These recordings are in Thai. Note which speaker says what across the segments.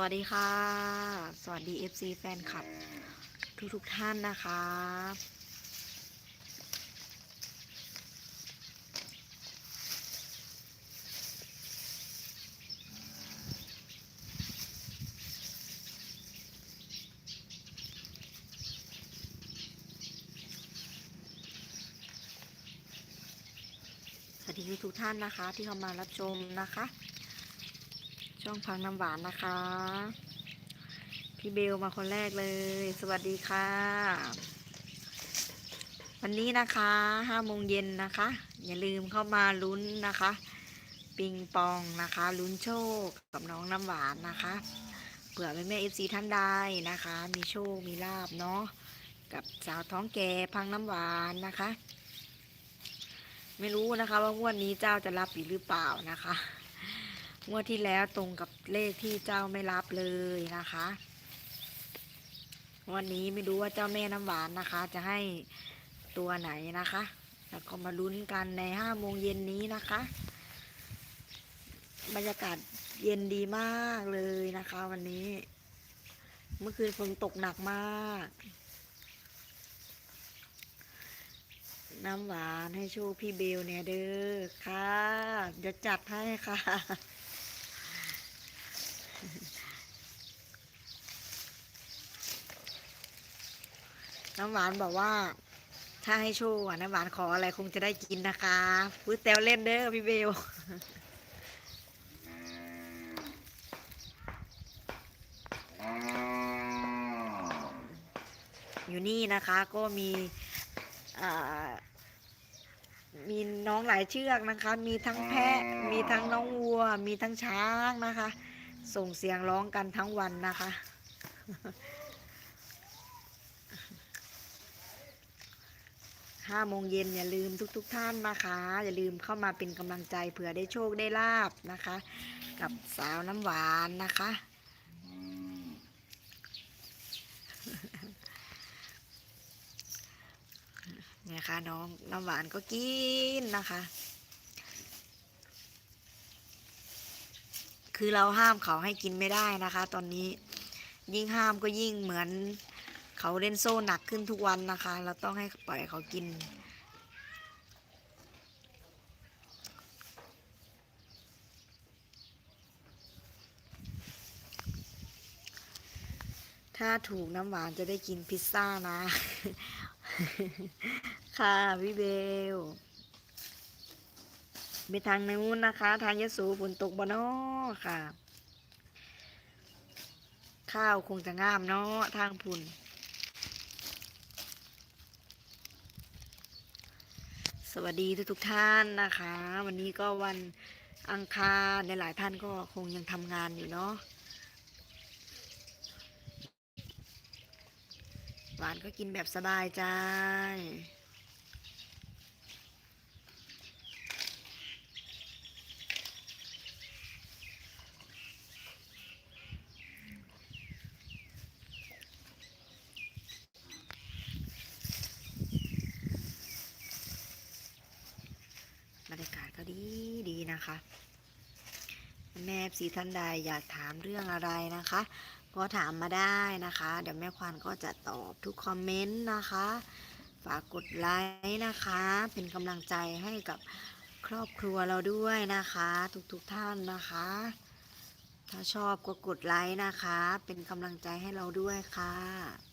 Speaker 1: สวัสดีค่ะ สวัสดี FC แฟนคลับ ทุกทุกท่านนะคะ สวัสดีทุกท่านนะคะ ที่เข้ามารับชมนะคะ ช่องพังน้ำหวานนะคะ พี่เบลมาคนแรกเลย สวัสดีค่ะ วันนี้นะคะห้าโมงเย็นนะคะ อย่าลืมเข้ามาลุ้นนะคะ ปิงปองนะคะ ลุ้นโชคกับน้องน้ำหวานนะคะเผื่อแม่แม่เอฟซีท่านใดนะคะ มีโชค มีลาบเนาะกับสาวท้องแก่พังน้ำหวานนะคะ ไม่รู้นะคะว่างวดนี้เจ้าจะรับหรือเปล่านะคะ งวดที่แล้วตรงกับเลขที่เจ้าไม่รับเลยนะคะ วันนี้ไม่รู้ว่าเจ้าแม่น้ำหวานนะคะ จะให้ตัวไหนนะคะ แล้วก็มาลุ้นกันในห้าโมงเย็นนี้นะคะ บรรยากาศเย็นดีมากเลยนะคะ วันนี้ เมื่อคืนฝนตกหนักมาก น้ำหวานให้โชคพี่เบลเนี่ยเด้อค่ะเดี๋ยวจัดให้ค่ะ น้ำหวานบอกว่า ถ้าให้โชคอะน้ำหวานขออะไรคงจะได้กินนะคะพูดแซวเล่นเด้อพี่เบลอยู่นี่นะคะก็มีมีน้องหลายเชือกนะคะ มีทั้งแพะ มีทั้งน้องวัว มีทั้งช้างนะคะ ส่งเสียงร้องกันทั้งวันนะคะ ห้าโมงเย็นอย่าลืมทุกๆทท่านนะคะ อย่าลืมเข้ามาเป็นกำลังใจเผื่อได้โชคได้ลาบนะคะ กับสาวน้ำหวานนะคะ เนี่ยค่ะน้องน้ำหวานก็กินนะคะ คือเราห้ามเขาให้กินไม่ได้นะคะ ตอนนี้ยิ่งห้ามก็ยิ่งเหมือน เขาเล่นโซ่หนักขึ้นทุกวันนะคะ เราต้องให้ปล่อยเขากิน ถ้าถูกน้ำหวานจะได้กินพิซซ่านะ ค่ะพี่เบลไปทางนู้นนะคะ ทางยะสูฝนตกบ่นอค่ะ ข้าวคงจะงามเนาะทางพุ่น สวัสดีทุกทุกท่านนะคะ วันนี้ก็วันอังคารในหลายท่านก็คงยังทำงานอยู่เนาะหวานก็กินแบบสบายใจ บรรยากาศก็ ดีดีนะคะ แม่สีท่านใดอยากถามเรื่องอะไรนะคะ ก็ถามมาได้นะคะ เดี๋ยวแม่ควานก็จะตอบทุกคอมเมนต์นะคะ ฝากกดไลค์นะคะ เป็นกำลังใจให้กับครอบครัวเราด้วยนะคะ ทุกๆทท่านนะคะ ถ้าชอบก็กดไลค์นะคะ เป็นกำลังใจให้เราด้วยค่ะ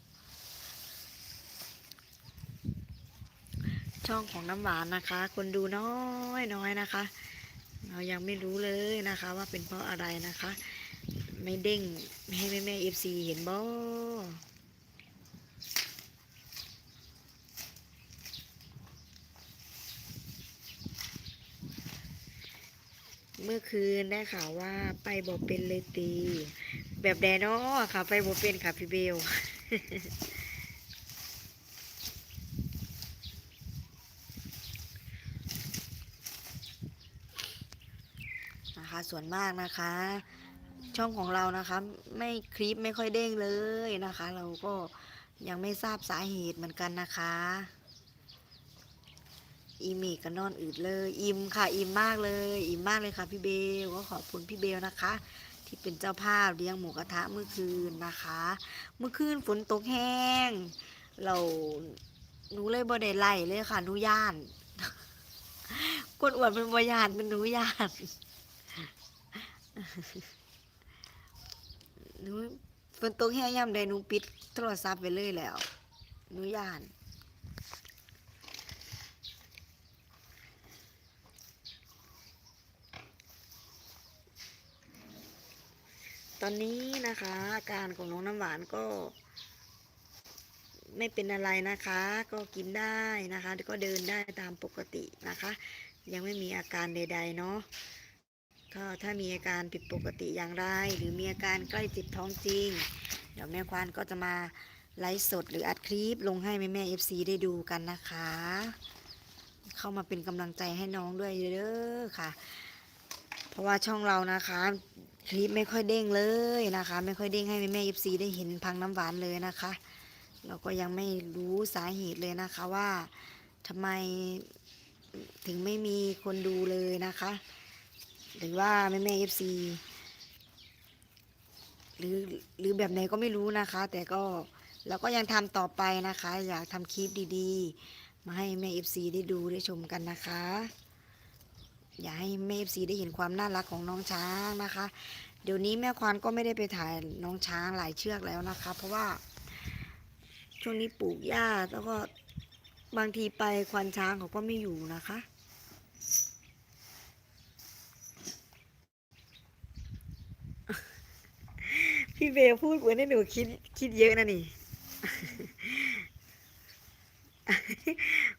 Speaker 1: ช่องของน้ำหวานนะคะ คนดูน้อยน้อยนะคะ เรายังไม่รู้เลยนะคะ ว่าเป็นเพราะอะไรนะคะ ไม่เด้งให้แม่แม่เอฟซีเห็นบ่เมื่อคืนได้ข่าวว่าไปบอกเป็นเลยตี แบบแดนอค่ะ ไปบอกเป็นค่ะพี่เบล นะคะส่วนมากนะคะ ช่องของเรานะคะ ไม่คลิปไม่ค่อยเด้งเลยนะคะ เราก็ยังไม่ทราบสาเหตุเหมือนกันนะคะอีเมกก็นอนอืดเลย อิ่มค่ะ อิ่มมากเลย อิ่มมากเลยค่ะพี่เบลก็ขอบคุณพี่เบลนะคะ ที่เป็นเจ้าภาพเลี้ยงหมูกระทะเมื่อคืนนะคะ เมื่อคืนฝนตกแห้ง เราหนูเลยบ่ได้ไล่เลยค่ะหนูย่านกดอวดเป็นบ่ย่านเป็นหนูย่าน หนูฝนตกแห้งยามใดหนูปิดโทรศัพท์ไปเลยแล้วหนูย่านตอนนี้นะคะอาการของน้องน้ำหวานก็ ไม่เป็นอะไรนะคะ ก็กินได้นะคะ ก็เดินได้ตามปกตินะคะ ยังไม่มีอาการใดๆเนาะ ก็ถ้ามีอาการผิดปกติอย่างไร หรือมีอาการใกล้เจ็บท้องจริง เดี๋ยวแม่ควานก็จะมาไลฟ์สดหรืออัดคลิปลงให้แม่แม่เอฟซีได้ดูกันนะคะ เข้ามาเป็นกำลังใจให้น้องด้วยเด้อค่ะ เพราะว่าช่องเรานะคะคลิปไม่ค่อยเด้งเลยนะคะ ไม่ค่อยเด้งให้แม่แม่เอฟซีได้เห็นพังน้ำหวานเลยนะคะ เราก็ยังไม่รู้สาเหตุเลยนะคะว่าทำไมถึงไม่มีคนดูเลยนะคะ หรือว่าแม่แม่เอฟซีหรือหรือแบบไหนก็ไม่รู้นะคะ แต่ก็เราก็ยังทำต่อไปนะคะ อยากทำคลิปดีๆ มาให้แม่เอฟซีได้ดูได้ชมกันนะคะ อยากให้แม่เอฟซีได้เห็นความน่ารักของน้องช้างนะคะ เดี๋ยวนี้แม่ควานก็ไม่ได้ไปถ่ายน้องช้างหลายเชือกแล้วนะคะ เพราะว่าช่วงนี้ปลูกหญ้าแล้วก็บางทีไปควานช้างเขาก็ไม่อยู่นะคะ พี่เบลพูดเหมือนให้หนูคิดคิดเยอะนะนี่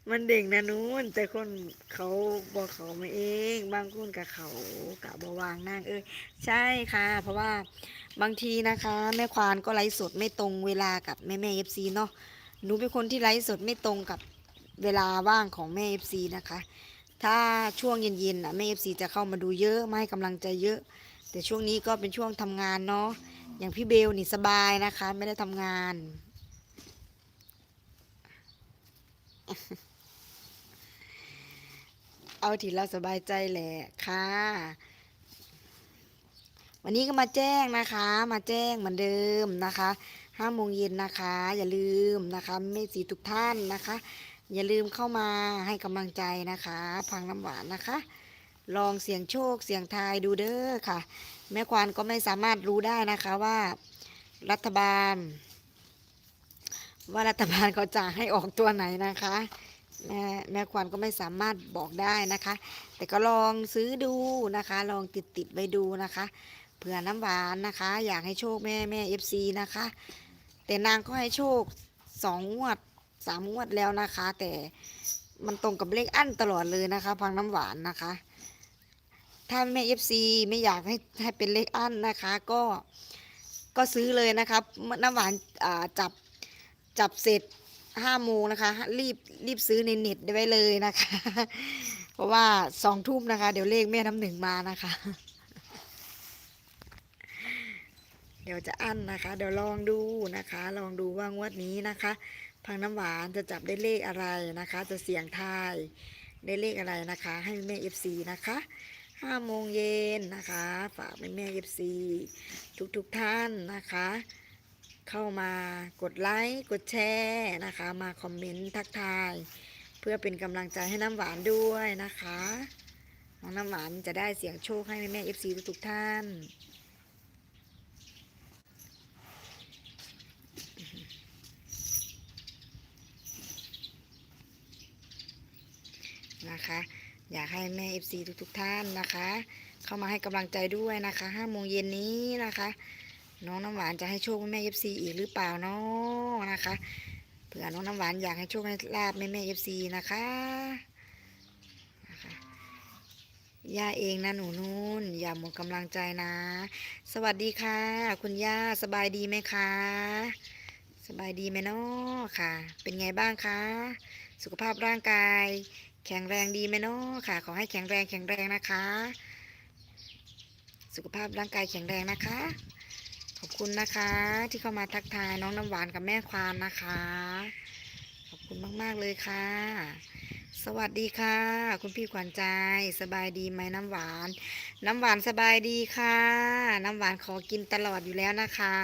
Speaker 1: มันเด็กนะนู้นแต่คนเขาบอกเขามาเอง บางคนกับเขากะบวางนั่งเออใช่ค่ะ เพราะว่าบางทีนะคะ แม่ควานก็ไลฟ์สดไม่ตรงเวลากับแม่แม่เอฟซีเนาะหนูเป็นคนที่ไลฟ์สดไม่ตรงกับเวลาว่างของแม่เอฟซีนะคะ ถ้าช่วงเย็นๆน่ะแม่เอฟซีจะเข้ามาดูเยอะมาให้กำลังใจเยอะ แต่ช่วงนี้ก็เป็นช่วงทำงานเนาะ อย่างพี่เบลนี่สบายนะคะ ไม่ได้ทำงาน เอาที่เราสบายใจแหละค่ะ วันนี้ก็มาแจ้งนะคะ มาแจ้งเหมือนเดิมนะคะห้าโมงเย็นนะคะ อย่าลืมนะคะเมสีทุกท่านนะคะ อย่าลืมเข้ามาให้กำลังใจนะคะ พังน้ำหวานนะคะ ลองเสี่ยงโชคเสี่ยงทายดูเด้อค่ะ แม่ควานก็ไม่สามารถรู้ได้นะคะว่ารัฐบาล ว่ารัฐบาลเขาจะให้ออกตัวไหนนะคะแม่แม่ควานก็ไม่สามารถบอกได้นะคะ แต่ก็ลองซื้อดูนะคะ ลองติดติดไปดูนะคะเผื่อน้ำหวานนะคะ อยากให้โชคแม่แม่เอฟซีนะคะ แต่นางก็ให้โชคสองงวดสามงวดแล้วนะคะ แต่มันตรงกับเลขอั้นตลอดเลยนะคะพังน้ำหวานนะคะ ถ้าแม่เอฟซีไม่อยากให้ให้เป็นเลขอั้นนะคะ ก็ก็ซื้อเลยนะครับน้ำหวานจับจับเสร็จห้าโมงนะคะ รีบรีบซื้อในเน็ตไว้เลยนะคะ เพราะว่าสองทุ่มนะคะ เดี๋ยวเลขแม่น้ำหนึ่งมานะคะ เดี๋ยวจะอั้นนะคะ เดี๋ยวลองดูนะคะ ลองดูว่างวดนี้นะคะพังน้ำหวานจะจับได้เลขอะไรนะคะ จะเสี่ยงทายได้เลขอะไรนะคะ ให้แม่เอฟซีนะคะ ห้าโมงเย็นนะคะ ฝากแม่แม่เอฟซีทุกทุกๆท่านนะคะ เข้ามากดไลค์กดแชร์นะคะ มาคอมเมนต์ทักทาย เพื่อเป็นกำลังใจให้น้ำหวานด้วยนะคะน้องน้ำหวานจะได้เสียงโชคให้แม่เอฟซีทุกๆท่านนะคะ อยากให้แม่ FC ทุกๆท่านนะคะ เข้ามาให้กำลังใจด้วยนะคะห้าโมงเย็นนี้นะคะ น้องน้ำหวานจะให้โชคแม่ FC อีกหรือเปล่าเนาะนะคะเผื่อน้องน้ำหวานอยากให้โชคให้ลาบแม่แม่ FC นะคะนะคะย่าเองนะหนูนุ่น อย่าหมดกำลังใจนะ สวัสดีค่ะ คุณย่าสบายดีไหมคะ สบายดีไหมนาะค่ะ เป็นไงบ้างคะ สุขภาพร่างกาย แข็งแรงดีไหมเนาะค่ะ ขอให้แข็งแรงแข็งแรงนะคะ สุขภาพร่างกายแข็งแรงนะคะ ขอบคุณนะคะ ที่เข้ามาทักทายน้องน้ำหวานกับแม่ควานนะคะ ขอบคุณมาก ๆ เลยค่ะ สวัสดีค่ะ คุณพี่ขวัญใจสบายดีไหมน้ำหวาน น้ำหวานสบายดีค่ะ น้ำหวานขอกินตลอดอยู่แล้วนะคะ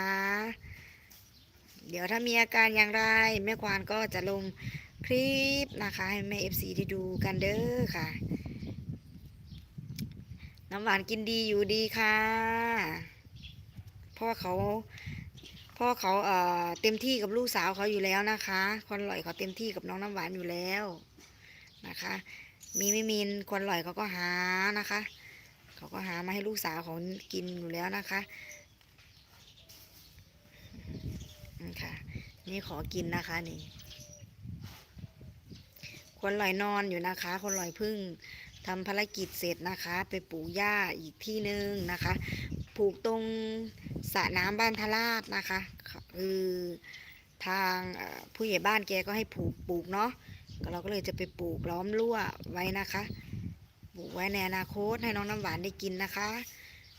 Speaker 1: เดี๋ยวถ้ามีอาการอย่างไรแม่ควานก็จะลง คลิปนะคะ ให้แม่เอฟซีที่ดูกันเด้อค่ะ น้ำหวานกินดีอยู่ดีค่ะพ่อเขาพ่อเขาเอ่อเต็มที่กับลูกสาวเขาอยู่แล้วนะคะคนหล่อยเขาเต็มที่กับน้องน้ำหวานอยู่แล้วนะคะ มีไม่มีคนหล่อยเขาก็หานะคะเขาก็หามาให้ลูกสาวเขากินอยู่แล้วนะคะค่ะนี่ขอกินนะคะนี่ คนลอยนอนอยู่นะคะ คนลอยพึ่งทำภารกิจเสร็จนะคะ ไปปลูกหญ้าอีกที่หนึ่งนะคะปลูกตรงสระน้ำบ้านทราดนะคะคือทางผู้ใหญ่บ้านแกก็ให้ปลูกปลูกเนาะเราก็เลยจะไปปลูกล้อมรั้วไว้นะคะ ปลูกไว้ในอนาคตให้น้องน้ำหวานได้กินนะคะ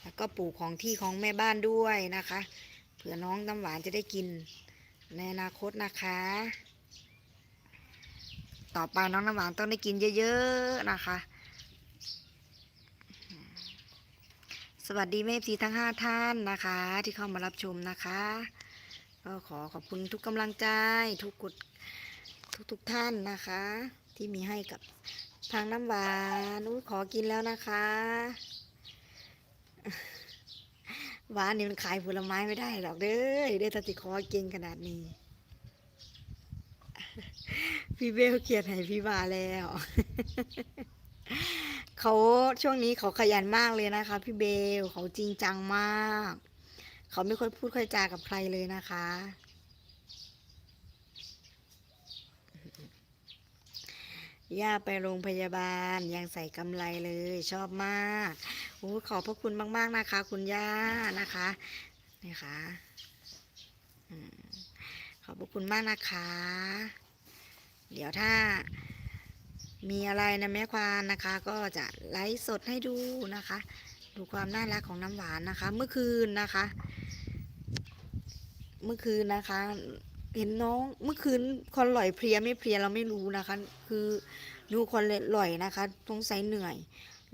Speaker 1: แล้วก็ปลูกของที่ของแม่บ้านด้วยนะคะ เผื่อน้องน้ำหวานจะได้กินในอนาคตนะคะ ต่อไปน้องน้ำหวานต้องได้กินเยอะๆนะคะ สวัสดีแม่พีทั้งห้าท่านนะคะ ที่เข้ามารับชมนะคะ ก็ขอขอบคุณทุกกำลังใจทุกกดทุกทุกๆท่านนะคะ ที่มีให้กับทางน้ำหวานอุ๊ยขอกินแล้วนะคะ หวานนี่มันขายผลไม้ไม่ได้หรอกเด้อได้แตติคอเก่งขนาดนี้ พี่เบลเขียนให้พี่บาแล้ว เขาช่วงนี้เขาขยันมากเลยนะคะ พี่เบลเขาจริงจังมาก เขาไม่ค่อยพูดค่อยจากับใครเลยนะคะ ย่าไปโรงพยาบาลยังใส่กำไรเลยชอบมากโอ้ขอบพระคุณมาก ๆนะคะ คุณย่านะคะนี่ค่ะขอบพระคุณมากนะคะ เดี๋ยวถ้ามีอะไรนะแม่ควานนะคะ ก็จะไลฟ์สดให้ดูนะคะ ดูความน่ารักของน้ำหวานนะคะ เมื่อคืนนะคะ เมื่อคืนนะคะ เห็นน้องเมื่อคืนคนหล่อยเพลียไม่เพลียเราไม่รู้นะคะ คือดูคนหล่อยนะคะสงสัยเหนื่อย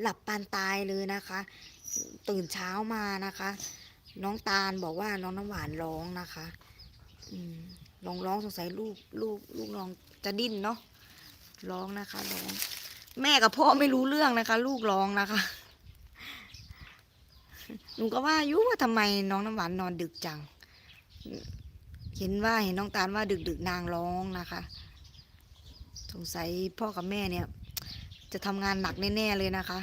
Speaker 1: หลับปานตายเลยนะคะ ตื่นเช้ามานะคะ น้องตาลบอกว่าน้องน้ำหวานร้องนะคะ อืมลองร้องสงสัยลูกลูกลูกน้อง จะดิ้นเนาะร้องนะคะร้อง แม่กับพ่อไม่รู้เรื่องนะคะ ลูกร้องนะคะหนูก็ว่าอยุว่าทำไมน้องน้ำหวานนอนดึกจัง เห็นว่าเห็นน้องตาลว่าดึกดึกนางร้องนะคะ สงสัยพ่อกับแม่เนี่ย จะทำงานหนักแน่ๆเลยนะคะ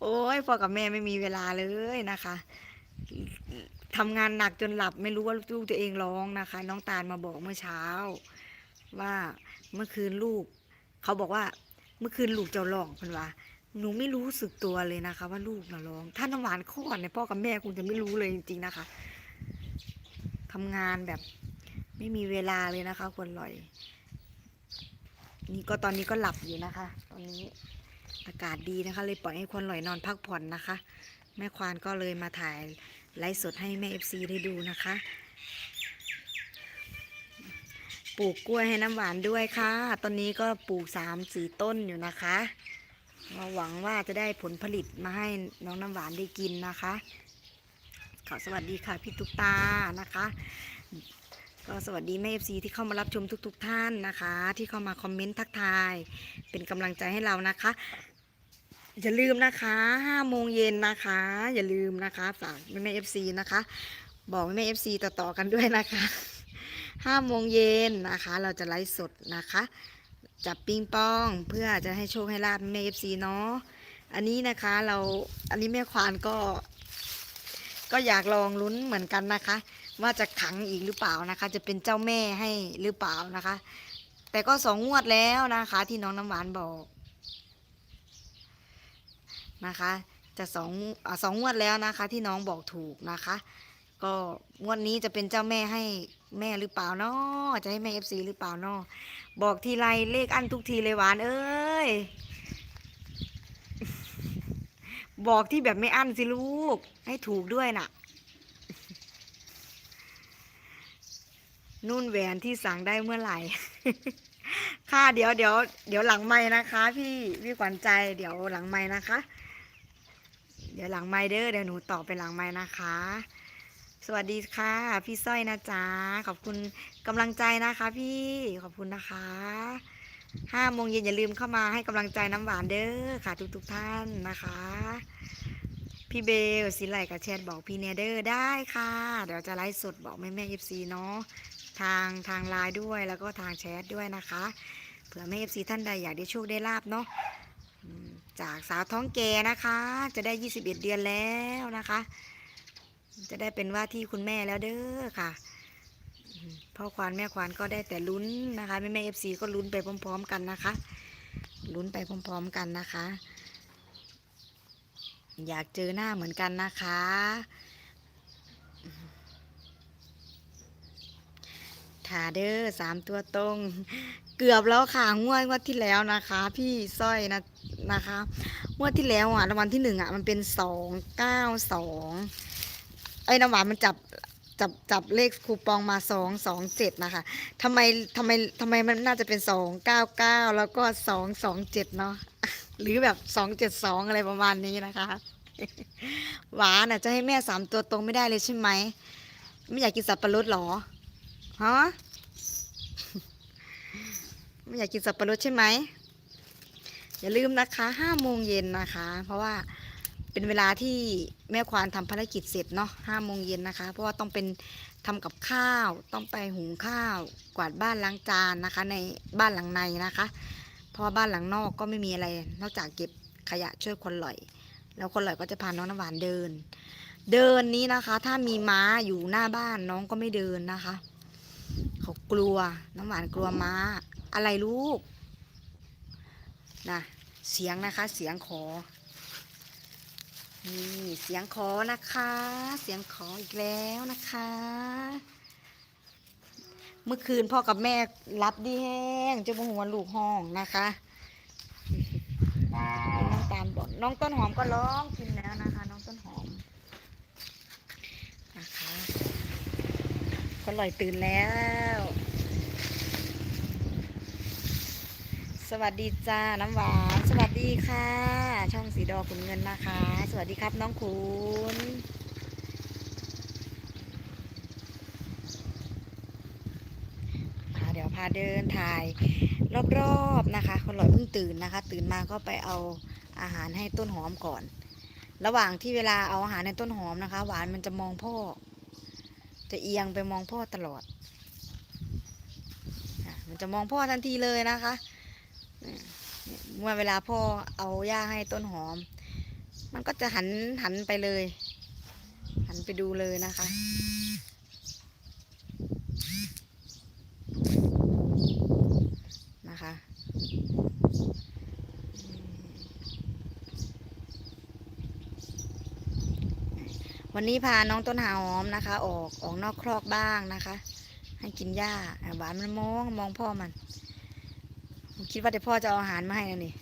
Speaker 1: โอ้ยพ่อกับแม่ไม่มีเวลาเลยนะคะ ทำงานหนักจนหลับไม่รู้ว่าลูกตัวเองร้องนะคะ น้องตาลมาบอกเมื่อเช้า ว่าเมื่อคืนลูก เขาบอกว่าเมื่อคืนลูกเจ้าร้องเพิ่นว่าหนูไม่รู้สึกตัวเลยนะคะ ว่าลูกน่ะร้อง ถ้าน้ำหวานคลอดเนี่ยพ่อกับแม่คงจะไม่รู้เลยจริงๆนะคะทำงานแบบไม่มีเวลาเลยนะคะคนลอย นี่ก็ตอนนี้ก็หลับอยู่นะคะ ตอนนี้อากาศดีนะคะ เลยปล่อยให้คนลอยนอนพักผ่อนนะคะ แม่ควานก็เลยมาถ่าย ไลฟ์สดให้แม่เอฟซีได้ดูนะคะ ปลูกกล้วยให้น้ำหวานด้วยค่ะ ตอนนี้ก็ปลูกสามสี่ต้นอยู่นะคะมาหวังว่าจะได้ผลผลิตมาให้น้องน้ำหวานได้กินนะคะ ขอสวัสดีค่ะพี่ตุ๊กตานะคะ ก็สวัสดีแม่เอฟซีที่เข้ามารับชมทุกๆท่านนะคะ ที่เข้ามาคอมเมนต์ทักทาย เป็นกำลังใจให้เรานะคะ อย่าลืมนะคะ5โมงเย็นนะคะ อย่าลืมนะคะฝากแม่เอฟซีนะคะ บอกแม่แม่เอฟซีต่อๆกันด้วยนะคะ5โมงเย็นนะคะ เราจะไลฟ์สดนะคะ จับปิงปองเพื่อจะให้โชคให้ลาบแม่เอฟซีเนาะอันนี้นะคะเราอันนี้แม่ควานก็ ก็อยากลองลุ้นเหมือนกันนะคะ ว่าจะขังอีกหรือเปล่านะคะ จะเป็นเจ้าแม่ให้หรือเปล่านะคะ แต่ก็สองงวดแล้วนะคะ ที่น้องน้ำหวานบอก นะคะ จะสองอสองงวดแล้วนะคะ ที่น้องบอกถูกนะคะ ก็งวดนี้จะเป็นเจ้าแม่ให้แม่หรือเปล่านาะจะให้แม่เอฟซีหรือเปล่านาะบอกทีไรเลขอันทุกทีเลยหวานเอ้ยบอกที่แบบไม่อั้นสิลูก ให้ถูกด้วยน่ะ นุ่นแหวนที่สั่งได้เมื่อไหร่ ค่ะเดี๋ยวเดี๋ยวเดี๋ยวหลังไม้นะคะ พี่พี่ขวัญใจเดี๋ยวหลังไม้นะคะ เดี๋ยวหลังไม้เด้อเดี๋ยวหนูตอบไปหลังไม้นะคะ สวัสดีค่ะ พี่สร้อยนะจ๊ะขอบคุณกำลังใจนะคะ พี่ขอบคุณนะคะห้าโมงเย็นอย่าลืมเข้ามาให้กำลังใจน้ำหวานเด้อค่ะ ทุกทุกๆท่านนะคะ พี่เบลสิไลกับแชทบอกพี่เนเดอร์ได้ค่ะ เดี๋ยวจะไลฟ์สดบอกแม่แม่เอฟซีเนาะทางทางไลน์ด้วยแล้วก็ทางแชทด้วยนะคะเผื่อแม่เอฟซีท่านใดอยากได้โชคได้ลาบเนาะ จากสาวท้องแก่นะคะ จะได้21เอ็ดเดือนแล้วนะคะ จะได้เป็นว่าที่คุณแม่แล้วเด้อค่ะพ่อควานแม่ควานก็ได้แต่ลุ้นนะคะแม่แม่เอฟซีก็ลุ้นไปพร้อม ๆ กันนะคะ ลุ้นไปพร้อม ๆ กันนะคะ อยากเจอหน้าเหมือนกันนะคะถาเดอร์สามตัวตรง กือบแล้วค่ะงวดงวดที่แล้วนะคะ พี่สร้อยนะนะคะงวดที่แล้วอะรางวัลที่หนึ่งอะมันเป็นสองเก้าสองไอ้น้ำหวานมันจับจับจับเลขคูปองมาสองสองเจ็ดนะคะทำไมทำไมทำไมมันน่าจะเป็นสองเก้าเก้าแล้วก็สองสองเจ็ดเนาะหรือแบบสองเจ็ดสองอะไรประมาณนี้นะคะ หวานอะจะให้แม่สามตัวตรงไม่ได้เลยใช่ไหมไม่อยากกินสับปะรดหรอฮะ ไม่อยากกินสับปะรดใช่ไหมอย่าลืมนะคะห้าโมงเย็นนะคะ เพราะว่าเป็นเวลาที่แม่ควานทำภารกิจเสร็จเนาะห้าโมงเย็นนะคะ เพราะว่าต้องเป็นทำกับข้าว ต้องไปหุงข้าว กวาดบ้านล้างจานนะคะ ในบ้านหลังในนะคะ เพราะว่าบ้านหลังนอกก็ไม่มีอะไร นอกจากเก็บขยะช่วยคนหล่อย แล้วคนหล่อยก็จะพาน้องน้ำหวานเดิน เดินนี้นะคะ ถ้ามีม้าอยู่หน้าบ้านน้องก็ไม่เดินนะคะ เขากลัวน้ำหวานกลัวม้า อะไรลูกนะเสียงนะคะเสียงขอ นี่เสียงขอนะคะ เสียงขออีกแล้วนะคะ เมื่อคืนพ่อกับแม่รับดีแห้งเจ้าหัวลูกห้องนะคะน้องตาลบอกน้องต้นหอมก็ร้องกินแล้วนะคะ น้องต้นหอมนะคะก็ลอยตื่นแล้ว สวัสดีจ้าน้ำหวานสวัสดีค่ะ ช่องสีดอขุนเงินนะคะ สวัสดีครับน้องคุณเดี๋ยวพาเดินถ่ายรอบๆนะคะ คนหล่อยเพิ่งตื่นนะคะ ตื่นมาก็ไปเอาอาหารให้ต้นหอมก่อน ระหว่างที่เวลาเอาอาหารให้ต้นหอมนะคะ หวานมันจะมองพ่อ จะเอียงไปมองพ่อตลอด มันจะมองพ่อทันทีเลยนะคะ เมื่อเวลาพ่อเอาหญ้าให้ต้นหอม มันก็จะหันหันไปเลย หันไปดูเลยนะคะ นะคะวันนี้พาน้องต้นหอมนะคะ ออกออกนอกครอกบ้างนะคะ ให้กินหญ้าหวานมันมองมองพ่อมัน ผมคิดว่าเดี๋ยวพ่อจะเอาอาหารมาให้นะนี่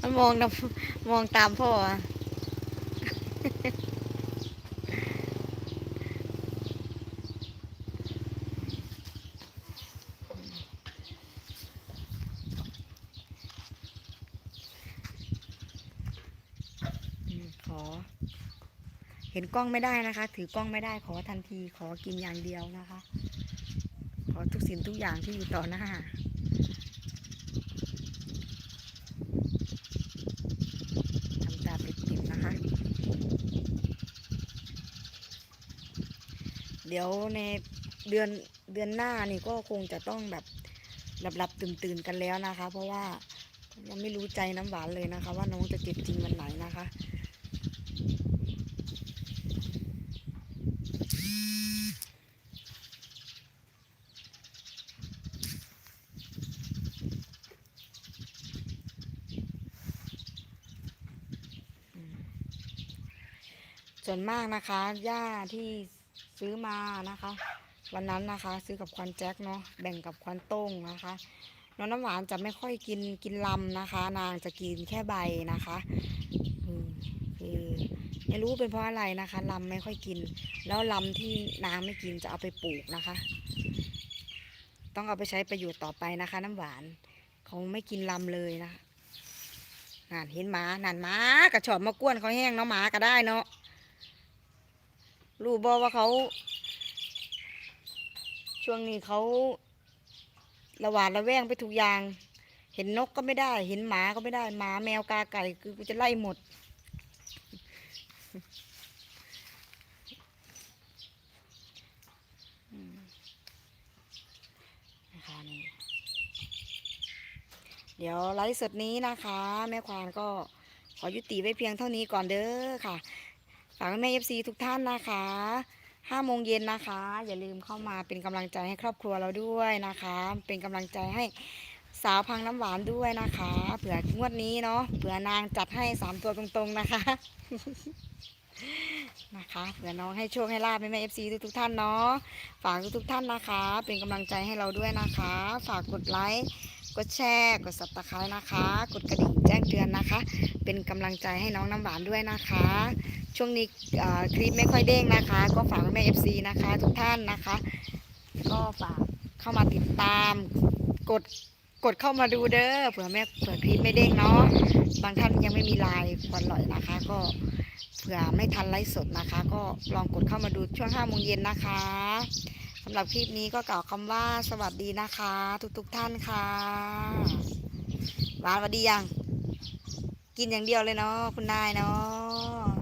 Speaker 1: มันมองนะมองตามพ่ออะอืมขอ เห็น กล้องไม่ได้นะคะ ถือกล้องไม่ได้ขอทันทีขอกินอย่างเดียวนะคะ ขอทุกสิ่งทุกอย่างที่อยู่ต่อหน้าทำตาปิดๆนะคะ เดี๋ยวในเดือนเดือนหน้านี่ก็คงจะต้องแบบหลับหลับตื่นตื่นๆกันแล้วนะคะ เพราะว่ายังไม่รู้ใจน้ำหวานเลยนะคะ ว่าน้องจะเจ็บจริงวันไหนนะคะ ส่วนมากนะคะหญ้าที่ซื้อมานะคะ วันนั้นนะคะ ซื้อกับควันแจ็คเนาะแบ่งกับควันโต้งนะคะน้องน้ำหวานจะไม่ค่อยกินกินลำนะคะ นางจะกินแค่ใบนะคะคือไม่รู้เป็นเพราะอะไรนะคะลำไม่ค่อยกิน แล้วลำที่นางไม่กินจะเอาไปปลูกนะคะ ต้องเอาไปใช้ประโยชน์ต่อไปนะคะ น้ำหวานเขาไม่กินลำเลยนะคะนั่นเห็นหมานั่นหมากระชอบมากวนเขาแห้งเนาะหมาก็ได้เนาะ รู้บอว่าเขา ช่วงนี้เขาระหวาดระแวงไปทุกอย่าง เห็นนกก็ไม่ได้ เห็นหมาก็ไม่ได้หมาแมวกาไก่คือกูจะไล่หมด นะคะนี่เดี๋ยวไลฟ์สดนี้นะคะ แม่ควานก็ขอยุติไว้เพียงเท่านี้ก่อนเด้อค่ะากแม่เอฟซีทุกท่านนะคะห้าโมงเย็นนะคะ อย่าลืมเข้ามาเป็นกำลังใจให้ครอบครัวเราด้วยนะคะ เป็นกำลังใจให้สาวพังน้ำหวานด้วยนะคะ เผื่องวดนี้เนาะเผื่อนางจัดให้สามตัวตรงๆนะคะ นะคะเผื่อน้องให้โชคให้ลาบแม่แม่เอฟซีทุกๆท่านเนาะฝากทุกๆท่านนะคะ เป็นกำลังใจให้เราด้วยนะคะ ฝากกดไลค์ กดแชร์ กดสับตะไคร้นะคะ กดกระดิ่งแจ้งเตือนนะคะ เป็นกำลังใจให้น้องน้ำหวานด้วยนะคะ ช่วงนี้คลิปไม่ค่อยเด้งนะคะ ก็ฝากแม่เอฟซีนะคะ ทุกท่านนะคะ ก็ฝากเข้ามาติดตาม กดกดเข้ามาดูเด้อเผื่อแม่เผื่อคลิปไม่เด้งเนาะบางท่านยังไม่มีไลน์ควันลอยนะคะ ก็เผื่อไม่ทันไลฟ์สดนะคะ ก็ลองกดเข้ามาดูช่วงห้าโมงเย็นนะคะ สำหรับคลิปนี้ก็กล่าวคำว่าสวัสดีนะคะ ทุกๆท่านค่ะหวานสวัสดียัง กินอย่างเดียวเลยเนาะคุณนายเนาะ